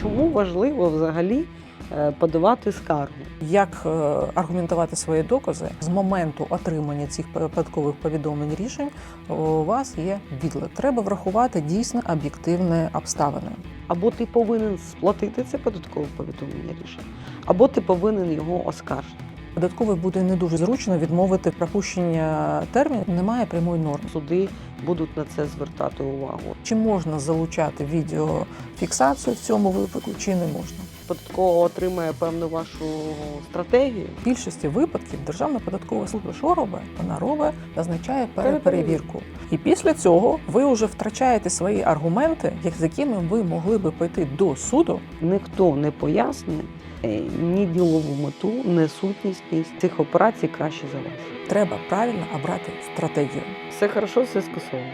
Чому важливо взагалі е, подавати скаргу? Як е, аргументувати свої докази з моменту отримання цих податкових повідомлень рішень у вас є відлик. Треба врахувати дійсно об'єктивні обставини. Або ти повинен сплатити це податкове повідомлення рішення, або ти повинен його оскаржити. Податковий буде не дуже зручно відмовити пропущення терміну. Немає прямої норми. Суди будуть на це звертати увагу. Чи можна залучати відеофіксацію в цьому випадку, чи не можна? Податково отримає певну вашу стратегію. В більшості випадків Державна податкова служба що робить? Вона робить, назначає переперевірку. І після цього ви вже втрачаєте свої аргументи, як- з якими ви могли би пойти до суду. Ніхто не пояснює ні ділову мету, не сутність цих операцій краще за вас. Треба правильно обрати стратегію. Все хорошо, все скасовано.